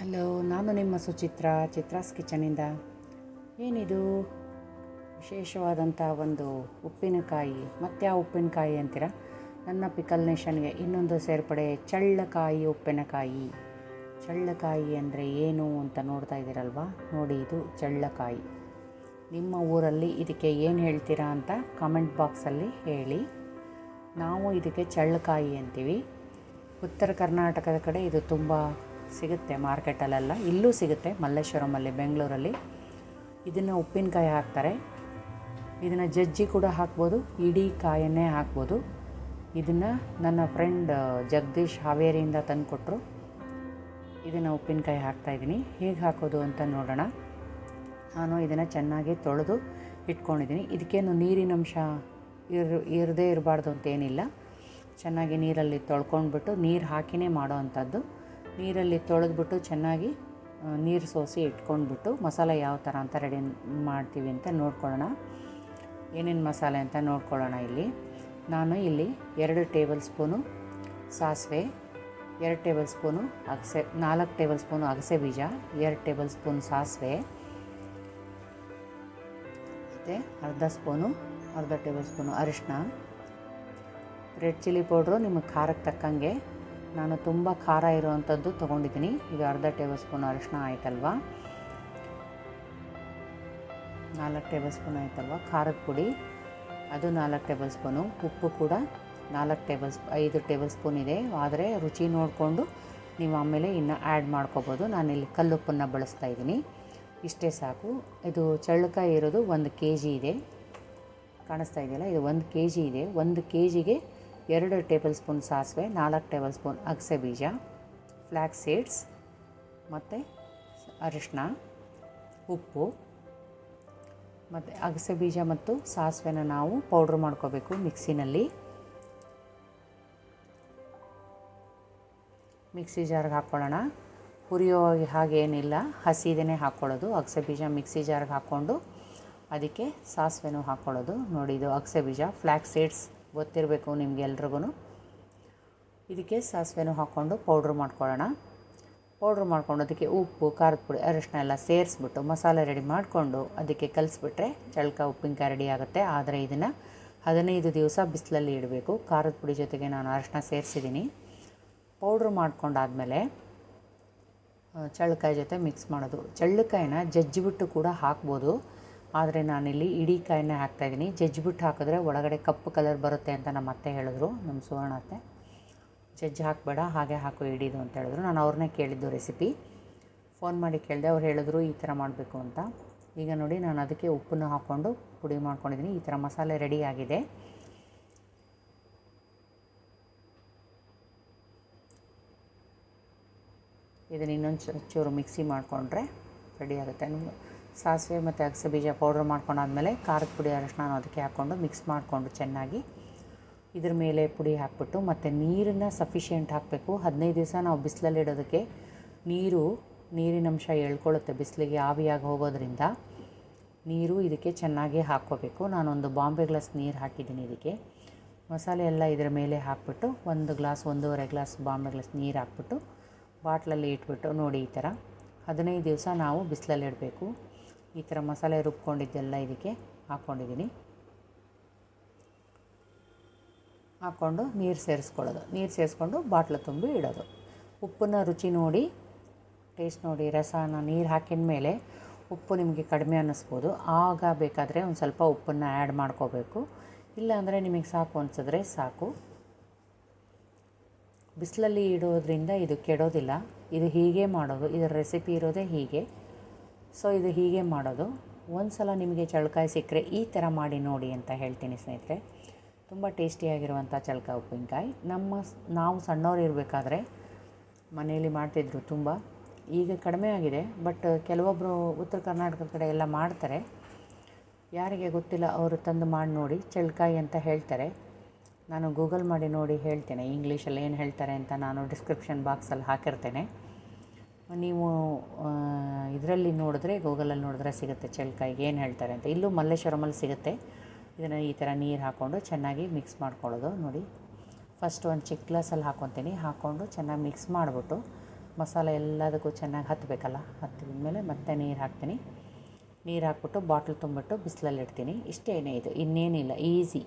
Hello, ನಾನು ನಿಮ್ಮ ಸುಚಿತ್ರ, ಚಿತ್ರಾಸ್ ಕಿಚನಿಂದ. ಏನಿದು? ವಿಶೇಷವಾದಂಥ ಒಂದು ಉಪ್ಪಿನಕಾಯಿ ಮತ್ತ್ಯಾವ ಉಪ್ಪಿನಕಾಯಿ ಅಂತೀರ? ನನ್ನ ಪಿಕಲ್ ನೇಷನ್ಗೆ ಇನ್ನೊಂದು ಸೇರ್ಪಡೆ ಚಳ್ಳಕಾಯಿ ಉಪ್ಪಿನಕಾಯಿ. ಚಳ್ಳಕಾಯಿ ಅಂದರೆ ಏನು ಅಂತ ನೋಡ್ತಾ ಇದ್ದೀರಲ್ವಾ? ನೋಡಿ, ಇದು ಚಳ್ಳಕಾಯಿ. ನಿಮ್ಮ ಊರಲ್ಲಿ ಇದಕ್ಕೆ ಏನು ಹೇಳ್ತೀರಾ ಅಂತ ಕಾಮೆಂಟ್ ಬಾಕ್ಸಲ್ಲಿ ಹೇಳಿ. ನಾವು ಇದಕ್ಕೆ ಚಳ್ಳಕಾಯಿ ಅಂತೀವಿ. ಉತ್ತರ ಕರ್ನಾಟಕದ ಕಡೆ ಇದು ತುಂಬ ಸಿಗುತ್ತೆ ಮಾರ್ಕೆಟಲ್ಲೆಲ್ಲ. ಇಲ್ಲೂ ಸಿಗುತ್ತೆ ಮಲ್ಲೇಶ್ವರಮಲ್ಲಿ ಬೆಂಗಳೂರಲ್ಲಿ. ಇದನ್ನು ಉಪ್ಪಿನಕಾಯಿ ಹಾಕ್ತಾರೆ. ಇದನ್ನು ಜಜ್ಜಿ ಕೂಡ ಹಾಕ್ಬೋದು, ಇಡೀ ಕಾಯನ್ನೇ ಹಾಕ್ಬೋದು. ಇದನ್ನು ನನ್ನ ಫ್ರೆಂಡ್ ಜಗದೀಶ್ ಹಾವೇರಿಯಿಂದ ತಂದುಕೊಟ್ರು. ಇದನ್ನು ಉಪ್ಪಿನಕಾಯಿ ಹಾಕ್ತಾಯಿದ್ದೀನಿ ಹೇಗೆ ಹಾಕೋದು ಅಂತ ನೋಡೋಣ. ನಾನು ಇದನ್ನು ಚೆನ್ನಾಗಿ ತೊಳೆದು ಇಟ್ಕೊಂಡಿದ್ದೀನಿ. ಇದಕ್ಕೇನು ನೀರಿನಂಶ ಇರ್, ಇರದೇ ಇರಬಾರ್ದು ಅಂತೇನಿಲ್ಲ ಚೆನ್ನಾಗಿ ನೀರಲ್ಲಿ ತೊಳ್ಕೊಂಡ್ಬಿಟ್ಟು ನೀರು ಹಾಕಿನೇ ಮಾಡೋ ಅಂಥದ್ದು. ನೀರಲ್ಲಿ ತೊಳೆದ್ಬಿಟ್ಟು ಚೆನ್ನಾಗಿ ನೀರು ಸೋಸಿ ಇಟ್ಕೊಂಡ್ಬಿಟ್ಟು ಮಸಾಲೆ ಯಾವ ಥರ ಅಂತ ರೆಡಿ ಮಾಡ್ತೀವಿ ಅಂತ ನೋಡ್ಕೊಳ್ಳೋಣ. ಏನೇನು ಮಸಾಲೆ ಅಂತ ನೋಡ್ಕೊಳ್ಳೋಣ ಇಲ್ಲಿ. ನಾನು ಇಲ್ಲಿ ಎರಡು ಟೇಬಲ್ ಸ್ಪೂನು ಸಾಸಿವೆ, ಎರಡು ಟೇಬಲ್ ಸ್ಪೂನು ಅಗಸೆ, ನಾಲ್ಕು ಟೇಬಲ್ ಸ್ಪೂನು ಅಗಸೆ ಬೀಜ, ಎರಡು ಟೇಬಲ್ ಸ್ಪೂನ್ ಸಾಸಿವೆ, ಮತ್ತು ಅರ್ಧ ಸ್ಪೂನು, ಅರ್ಧ ಟೇಬಲ್ ಸ್ಪೂನು ಅರಿಶಿನ ರೆಡ್ ಚಿಲ್ಲಿ ಪೌಡ್ರು ನಿಮಗೆ ಖಾರಕ್ಕೆ ತಕ್ಕಂಗೆ ನಾನು ತುಂಬ ಖಾರ ಇರುವಂಥದ್ದು ತೊಗೊಂಡಿದ್ದೀನಿ. ಈಗ ಅರ್ಧ ಟೇಬಲ್ ಸ್ಪೂನ್ ಅರಿಶಿನ ಆಯ್ತಲ್ವಾ? ನಾಲ್ಕು ಟೇಬಲ್ ಸ್ಪೂನ್ ಆಯ್ತಲ್ವ? ಖಾರದ ಪುಡಿ, ಅದು ನಾಲ್ಕು ಟೇಬಲ್ ಸ್ಪೂನು. ಉಪ್ಪು ಕೂಡ ನಾಲ್ಕು ಟೇಬಲ್ ಸ್ಪ್, ಐದು ಟೇಬಲ್ ಸ್ಪೂನ್ ಇದೆ. ಆದರೆ ರುಚಿ ನೋಡಿಕೊಂಡು ನೀವು ಆಮೇಲೆ ಇನ್ನು ಆ್ಯಡ್ ಮಾಡ್ಕೋಬೋದು. ನಾನಿಲ್ಲಿ ಕಲ್ಲುಪ್ಪನ್ನು ಬಳಸ್ತಾ ಇದ್ದೀನಿ. ಇಷ್ಟೇ ಸಾಕು. ಇದು ಚಳ್ಳಕಾಯಿ ಇರೋದು ಒಂದು ಕೆ ಜಿ ಇದೆ. ಕಾಣಿಸ್ತಾ ಇದೆಯಲ್ಲ? ಇದು ಒಂದು ಕೆ ಜಿ ಇದೆ. ಒಂದು ಕೆ ಜಿಗೆ ಎರಡು ಟೇಬಲ್ ಸ್ಪೂನ್ ಸಾಸಿವೆ, ನಾಲ್ಕು ಟೇಬಲ್ ಸ್ಪೂನ್ ಅಗಸೆ ಬೀಜ ಫ್ಲ್ಯಾಕ್ಸ್ ಸೀಡ್ಸ್, ಮತ್ತು ಅರಿಶಿನ ಉಪ್ಪು, ಮತ್ತು ಅಗಸೆ ಬೀಜ ಮತ್ತು ಸಾಸಿವೆನ ನಾವು ಪೌಡ್ರ್ ಮಾಡ್ಕೋಬೇಕು ಮಿಕ್ಸಿನಲ್ಲಿ. ಮಿಕ್ಸಿ ಜಾರ್ಗೆ ಹಾಕ್ಕೊಳ್ಳೋಣ. ಹುರಿಯೋ ಹಾಗೇನಿಲ್ಲ ಹಸಿದೇ ಹಾಕ್ಕೊಳ್ಳೋದು. ಅಗಸೆ ಬೀಜ ಮಿಕ್ಸಿ ಜಾರ್ಗೆ ಹಾಕ್ಕೊಂಡು ಅದಕ್ಕೆ ಸಾಸಿವೆನೂ ಹಾಕ್ಕೊಳ್ಳೋದು. ನೋಡಿದ್ದು ಅಗಸೆ ಬೀಜ ಫ್ಲ್ಯಾಕ್ ಸೀಡ್ಸ್ ಗೊತ್ತಿರಬೇಕು ನಿಮಗೆ ಎಲ್ರಿಗೂ ಇದಕ್ಕೆ ಸಾಸಿವೆನೂ ಹಾಕ್ಕೊಂಡು ಪೌಡ್ರ್ ಮಾಡ್ಕೊಳ್ಳೋಣ. ಪೌಡ್ರ್ ಮಾಡ್ಕೊಂಡು ಅದಕ್ಕೆ ಉಪ್ಪು, ಖಾರದ ಪುಡಿ ಅರಿಶಿನ ಎಲ್ಲ ಸೇರಿಸ್ಬಿಟ್ಟು ಮಸಾಲೆ ರೆಡಿ ಮಾಡಿಕೊಂಡು ಅದಕ್ಕೆ ಕಲಿಸ್ಬಿಟ್ರೆ ಚಳಕ ಉಪ್ಪಿನಕಾಯಿ ರೆಡಿ ಆಗುತ್ತೆ. ಆದರೆ ಇದನ್ನು ಹದಿನೈದು ದಿವಸ ಬಿಸಿಲಲ್ಲಿ ಇಡಬೇಕು. ಖಾರದ ಪುಡಿ ಜೊತೆಗೆ ನಾನು ಅರಿಶಿನ ಸೇರಿಸಿದ್ದೀನಿ. ಪೌಡ್ರ್ ಮಾಡ್ಕೊಂಡಾದಮೇಲೆ ಚಳ್ಳಕಾಯಿ ಜೊತೆ ಮಿಕ್ಸ್ ಮಾಡೋದು. ಚಳ್ಳಕಾಯಿನ ಜಜ್ಜಿಬಿಟ್ಟು ಕೂಡ ಹಾಕ್ಬೋದು. ಆದರೆ ನಾನಿಲ್ಲಿ ಇಡೀ ಕಾಯಿನ ಹಾಕ್ತಾಯಿದ್ದೀನಿ ಜಜ್ಜಿಬಿಟ್ಟು ಹಾಕಿದ್ರೆ ಒಳಗಡೆ ಕಪ್ಪು ಕಲರ್ ಬರುತ್ತೆ ಅಂತ ನಮ್ಮ ಅತ್ತೆ ಹೇಳಿದ್ರು, ನಮ್ಮ ಸುವರ್ಣ ಅತ್ತೆ. ಜಜ್ಜಿ ಹಾಕಬೇಡ, ಹಾಗೆ ಹಾಕು ಇಡೀದು ಅಂತ ಹೇಳಿದ್ರು. ನಾನು ಅವ್ರನ್ನೇ ಕೇಳಿದ್ದು ರೆಸಿಪಿ ಫೋನ್ ಮಾಡಿ ಕೇಳಿದೆ, ಅವ್ರು ಹೇಳಿದ್ರು ಈ ಥರ ಮಾಡಬೇಕು ಅಂತ. ಈಗ ನೋಡಿ, ನಾನು ಅದಕ್ಕೆ ಉಪ್ಪನ್ನು ಹಾಕ್ಕೊಂಡು ಪುಡಿ ಮಾಡ್ಕೊಂಡಿದ್ದೀನಿ. ಈ ಥರ ಮಸಾಲೆ ರೆಡಿ ಆಗಿದೆ. ಇದನ್ನು ಇನ್ನೊಂದು ಚೂರು ಮಿಕ್ಸಿ ಮಾಡಿಕೊಂಡ್ರೆ ರೆಡಿ ಆಗುತ್ತೆ. ಸಾಸಿವೆ ಮತ್ತು ಅಗಸೆ ಬೀಜ ಪೌಡ್ರ್ ಮಾಡ್ಕೊಂಡಾದ್ಮೇಲೆ ಖಾರದ ಪುಡಿ ಅರಶಿನ ಅದಕ್ಕೆ ಹಾಕ್ಕೊಂಡು ಮಿಕ್ಸ್ ಮಾಡಿಕೊಂಡು ಚೆನ್ನಾಗಿ ಇದ್ರ ಮೇಲೆ ಪುಡಿ ಹಾಕ್ಬಿಟ್ಟು ಮತ್ತು ನೀರನ್ನು ಸಫಿಷಿಯೆಂಟ್ ಹಾಕಬೇಕು. ಹದಿನೈದು ದಿವಸ ನಾವು ಬಿಸಿಲಲ್ಲಿ ಇಡೋದಕ್ಕೆ ನೀರು ನೀರಿನಂಶ ಎಳ್ಕೊಳ್ಳುತ್ತೆ ಬಿಸಿಲಿಗೆ ಆವಿಯಾಗಿ ಹೋಗೋದ್ರಿಂದ. ನೀರು ಇದಕ್ಕೆ ಚೆನ್ನಾಗಿ ಹಾಕ್ಕೋಬೇಕು. ನಾನೊಂದು ಬಾಂಬೆ ಗ್ಲಾಸ್ ನೀರು ಹಾಕಿದ್ದೀನಿ ಇದಕ್ಕೆ. ಮಸಾಲೆ ಎಲ್ಲ ಇದರ ಮೇಲೆ ಹಾಕ್ಬಿಟ್ಟು ಒಂದು ಗ್ಲಾಸ್, ಒಂದೂವರೆ ಗ್ಲಾಸ್ ಬಾಂಬೆ ಗ್ಲಾಸ್ ನೀರು ಹಾಕ್ಬಿಟ್ಟು ಬಾಟ್ಲಲ್ಲಿ ಇಟ್ಬಿಟ್ಟು ನೋಡಿ ಈ ಥರ. ಹದಿನೈದು ದಿವಸ ನಾವು ಬಿಸಿಲಲ್ಲಿ ಇಡಬೇಕು. ಈ ಥರ ಮಸಾಲೆ ರುಬ್ಕೊಂಡಿದ್ದೆಲ್ಲ ಇದಕ್ಕೆ ಹಾಕ್ಕೊಂಡಿದ್ದೀನಿ. ಹಾಕ್ಕೊಂಡು ನೀರು ಸೇರಿಸ್ಕೊಳ್ಳೋದು. ನೀರು ಸೇರಿಸ್ಕೊಂಡು ಬಾಟ್ಲು ತುಂಬಿ ಇಡೋದು. ಉಪ್ಪನ್ನ ರುಚಿ ನೋಡಿ, ಟೇಸ್ಟ್ ನೋಡಿ, ರಸನ ನೀರು ಹಾಕಿದ ಮೇಲೆ ಉಪ್ಪು ನಿಮಗೆ ಕಡಿಮೆ ಅನ್ನಿಸ್ಬೋದು. ಆಗ ಬೇಕಾದರೆ ಒಂದು ಸ್ವಲ್ಪ ಉಪ್ಪನ್ನು ಆ್ಯಡ್ ಮಾಡ್ಕೋಬೇಕು. ಇಲ್ಲಾಂದರೆ ನಿಮಗೆ ಸಾಕು ಅನಿಸಿದ್ರೆ ಸಾಕು. ಬಿಸಿಲಲ್ಲಿ ಇಡೋದ್ರಿಂದ ಇದು ಕೆಡೋದಿಲ್ಲ. ಇದು ಹೀಗೆ ಮಾಡೋದು. ಇದರ ರೆಸಿಪಿ ಇರೋದೇ ಹೀಗೆ. ಸೊ ಇದು ಹೀಗೆ ಮಾಡೋದು. ಒಂದು ಸಲ ನಿಮಗೆ ಚಳಕಾಯಿ ಸಿಕ್ಕರೆ ಈ ಥರ ಮಾಡಿ ನೋಡಿ ಅಂತ ಹೇಳ್ತೀನಿ ಸ್ನೇಹಿತರೆ. ತುಂಬ ಟೇಸ್ಟಿಯಾಗಿರುವಂಥ ಚಳಕ ಉಪ್ಪಿನಕಾಯಿ. ನಮ್ಮ ನಾವು ಸಣ್ಣವ್ರು ಇರಬೇಕಾದ್ರೆ ಮನೆಯಲ್ಲಿ ಮಾಡ್ತಿದ್ರು ತುಂಬ. ಈಗ ಕಡಿಮೆ ಆಗಿದೆ, ಬಟ್ ಕೆಲವೊಬ್ಬರು ಉತ್ತರ ಕರ್ನಾಟಕದ ಕಡೆ ಎಲ್ಲ ಮಾಡ್ತಾರೆ. ಯಾರಿಗೆ ಗೊತ್ತಿಲ್ಲ, ಅವರು ತಂದು ಮಾಡಿ ನೋಡಿ ಚಳಕಾಯಿ ಅಂತ ಹೇಳ್ತಾರೆ. ನಾನು ಗೂಗಲ್ ಮಾಡಿ ನೋಡಿ ಹೇಳ್ತೇನೆ ಇಂಗ್ಲೀಷಲ್ಲಿ ಏನು ಹೇಳ್ತಾರೆ ಅಂತ ನಾನು ಡಿಸ್ಕ್ರಿಪ್ಷನ್ ಬಾಕ್ಸಲ್ಲಿ ಹಾಕಿರ್ತೇನೆ. ನೀವು ಇದರಲ್ಲಿ ನೋಡಿದ್ರೆ, ಗೂಗಲಲ್ಲಿ ನೋಡಿದ್ರೆ ಸಿಗುತ್ತೆ ಚಳ್ಳಕಾಯಿಗೆ ಏನು ಹೇಳ್ತಾರೆ ಅಂತ. ಇಲ್ಲೂ ಮಲ್ಲೇಶ್ವರಮಲ್ಲಿ ಸಿಗುತ್ತೆ. ಇದನ್ನು ಈ ಥರ ನೀರು ಹಾಕ್ಕೊಂಡು ಚೆನ್ನಾಗಿ ಮಿಕ್ಸ್ ಮಾಡ್ಕೊಳ್ಳೋದು. ನೋಡಿ ಫಸ್ಟ್ ಒಂದು ಚಿಕ್ಕ ಗ್ಲಾಸಲ್ಲಿ ಹಾಕ್ಕೊತೀನಿ ಹಾಕ್ಕೊಂಡು ಚೆನ್ನಾಗಿ ಮಿಕ್ಸ್ ಮಾಡಿಬಿಟ್ಟು, ಮಸಾಲೆ ಎಲ್ಲದಕ್ಕೂ ಚೆನ್ನಾಗಿ ಹತ್ತಬೇಕಲ್ಲ ಹತ್ತಿದ ಮೇಲೆ ಮತ್ತೆ ನೀರು ಹಾಕ್ತೀನಿ. ನೀರು ಹಾಕ್ಬಿಟ್ಟು ಬಾಟ್ಲ್ ತುಂಬಿಟ್ಟು ಬಿಸಿಲಲ್ಲಿ ಇಡ್ತೀನಿ. ಇಷ್ಟೇನೇ ಇದು. ಇನ್ನೇನಿಲ್ಲ. ಈಸಿ.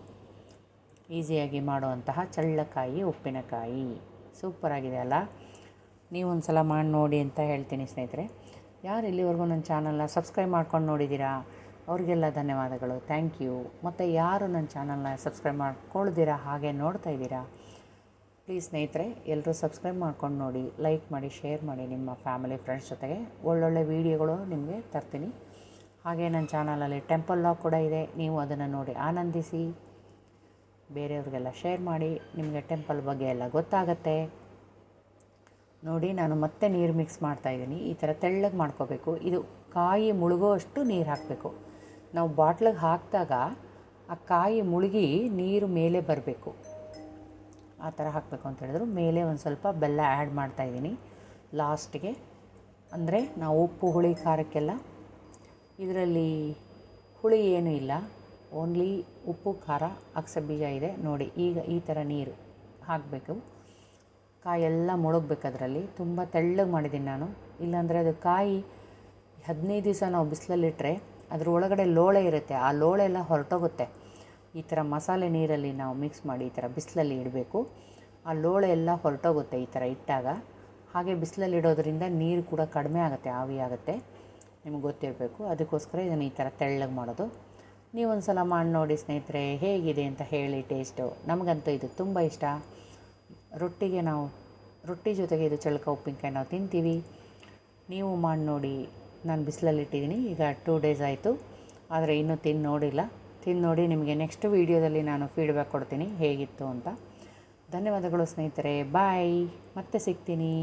ಈಸಿಯಾಗಿ ಮಾಡುವಂತಹ ಚಳ್ಳಕಾಯಿ, ಉಪ್ಪಿನಕಾಯಿ. ಸೂಪರಾಗಿದೆ ಅಲ್ಲ? ನೀವು ಒಂದು ಸಲ ಮಾಡಿ ನೋಡಿ ಅಂತ ಹೇಳ್ತೀನಿ ಸ್ನೇಹಿತರೆ. ಯಾರು ಇಲ್ಲಿವರೆಗೂ ನನ್ನ ಚಾನಲ್ನ ಸಬ್ಸ್ಕ್ರೈಬ್ ಮಾಡ್ಕೊಂಡು ನೋಡಿದ್ದೀರಾ, ಅವ್ರಿಗೆಲ್ಲ ಧನ್ಯವಾದಗಳು. ಥ್ಯಾಂಕ್ ಯು ಮತ್ತು ಯಾರು ನನ್ನ ಚಾನಲ್ನ ಸಬ್ಸ್ಕ್ರೈಬ್ ಮಾಡ್ಕೊಳ್ದಿರಾ, ಹಾಗೆ ನೋಡ್ತಾ ಇದ್ದೀರಾ ಪ್ಲೀಸ್ ಸ್ನೇಹಿತರೆ, ಎಲ್ಲರೂ ಸಬ್ಸ್ಕ್ರೈಬ್ ಮಾಡ್ಕೊಂಡು ನೋಡಿ ಲೈಕ್ ಮಾಡಿ ಶೇರ್ ಮಾಡಿ ನಿಮ್ಮ ಫ್ಯಾಮಿಲಿ ಫ್ರೆಂಡ್ಸ್ ಜೊತೆಗೆ. ಒಳ್ಳೊಳ್ಳೆ ವೀಡಿಯೋಗಳು ನಿಮಗೆ ತರ್ತೀನಿ. ಹಾಗೆ ನನ್ನ ಚಾನಲಲ್ಲಿ ಟೆಂಪಲ್ ಲಾಕ್ ಕೂಡ ಇದೆ, ನೀವು ಅದನ್ನು ನೋಡಿ ಆನಂದಿಸಿ. ಬೇರೆಯವ್ರಿಗೆಲ್ಲ ಶೇರ್ ಮಾಡಿ, ನಿಮಗೆ ಟೆಂಪಲ್ ಬಗ್ಗೆ ಎಲ್ಲ ಗೊತ್ತಾಗತ್ತೆ. ನೋಡಿ, ನಾನು ಮತ್ತೆ ನೀರು ಮಿಕ್ಸ್ ಮಾಡ್ತಾಯಿದ್ದೀನಿ ಈ ಥರ ತೆಳ್ಳಗೆ ಮಾಡ್ಕೋಬೇಕು. ಇದು ಕಾಯಿ ಮುಳುಗೋ ಅಷ್ಟು ನೀರು ಹಾಕಬೇಕು. ನಾವು ಬಾಟ್ಲಿಗೆ ಹಾಕಿದಾಗ ಆ ಕಾಯಿ ಮುಳುಗಿ ನೀರು ಮೇಲೆ ಬರಬೇಕು. ಆ ಥರ ಹಾಕಬೇಕು ಅಂತ ಹೇಳಿದ್ರು. ಮೇಲೆ ಒಂದು ಸ್ವಲ್ಪ ಬೆಲ್ಲ ಆ್ಯಡ್ ಮಾಡ್ತಾಯಿದ್ದೀನಿ ಲಾಸ್ಟಿಗೆ ಅಂದರೆ ನಾವು ಉಪ್ಪು, ಹುಳಿ, ಖಾರಕ್ಕೆಲ್ಲ. ಇದರಲ್ಲಿ ಹುಳಿ ಏನೂ ಇಲ್ಲ. ಓನ್ಲಿ ಉಪ್ಪು, ಖಾರ ಅಗಸೆ ಬೀಜ ಇದೆ. ನೋಡಿ, ಈಗ ಈ ಥರ ನೀರು ಹಾಕಬೇಕು. ಕಾಯೆಲ್ಲ ಮುಳುಗ್ಬೇಕು ಅದರಲ್ಲಿ. ತುಂಬ ತೆಳ್ಳಗೆ ಮಾಡಿದ್ದೀನಿ ನಾನು. ಇಲ್ಲಾಂದರೆ ಅದು ಕಾಯಿ ಹದಿನೈದು ದಿವಸ ನಾವು ಬಿಸಿಲಲ್ಲಿಟ್ಟರೆ ಅದ್ರ ಒಳಗಡೆ ಲೋಳೆ ಇರುತ್ತೆ. ಆ ಲೋಳೆ ಎಲ್ಲ ಹೊರಟೋಗುತ್ತೆ. ಈ ಥರ ಮಸಾಲೆ ನೀರಲ್ಲಿ ನಾವು ಮಿಕ್ಸ್ ಮಾಡಿ ಈ ಥರ ಬಿಸಿಲಲ್ಲಿ ಇಡಬೇಕು. ಆ ಲೋಳೆ ಎಲ್ಲ ಹೊರಟೋಗುತ್ತೆ ಈ ಥರ ಇಟ್ಟಾಗ. ಹಾಗೆ ಬಿಸಿಲಲ್ಲಿ ಇಡೋದ್ರಿಂದ ನೀರು ಕೂಡ ಕಡಿಮೆ ಆಗುತ್ತೆ, ಆವಿ ಆಗುತ್ತೆ. ನಿಮಗೆ ಗೊತ್ತಿರಬೇಕು. ಅದಕ್ಕೋಸ್ಕರ ಇದನ್ನು ಈ ಥರ ತೆಳ್ಳಗೆ ಮಾಡೋದು. ನೀವೊಂದು ಸಲ ಮಾಡಿ ನೋಡಿ ಸ್ನೇಹಿತರೆ, ಹೇಗಿದೆ ಅಂತ ಹೇಳಿ ಟೇಸ್ಟು ನಮಗಂತೂ ಇದು ತುಂಬ ಇಷ್ಟ. ರೊಟ್ಟಿಗೆ ನಾವು, ರೊಟ್ಟಿ ಜೊತೆಗೆ ಇದು ಚಳಕ ಉಪ್ಪಿನಕಾಯಿ ನಾವು ತಿಂತೀವಿ. ನೀವು ಮಾಡಿ ನೋಡಿ, ನಾನು ಬಿಸಿಲಲ್ಲಿ ಇಟ್ಟಿದ್ದೀನಿ ಈಗ ಟೂ ಡೇಸ್ ಆಯಿತು. ಆದರೆ ಇನ್ನೂ ತಿಂದು ನೋಡಿಲ್ಲ. ತಿಂದು ನೋಡಿ ನಿಮಗೆ ನೆಕ್ಸ್ಟ್ ವೀಡಿಯೋದಲ್ಲಿ ನಾನು ಫೀಡ್ಬ್ಯಾಕ್ ಕೊಡ್ತೀನಿ ಹೇಗಿತ್ತು ಅಂತ. ಧನ್ಯವಾದಗಳು ಸ್ನೇಹಿತರೆ ಬಾಯ್ ಮತ್ತೆ ಸಿಗ್ತೀನಿ.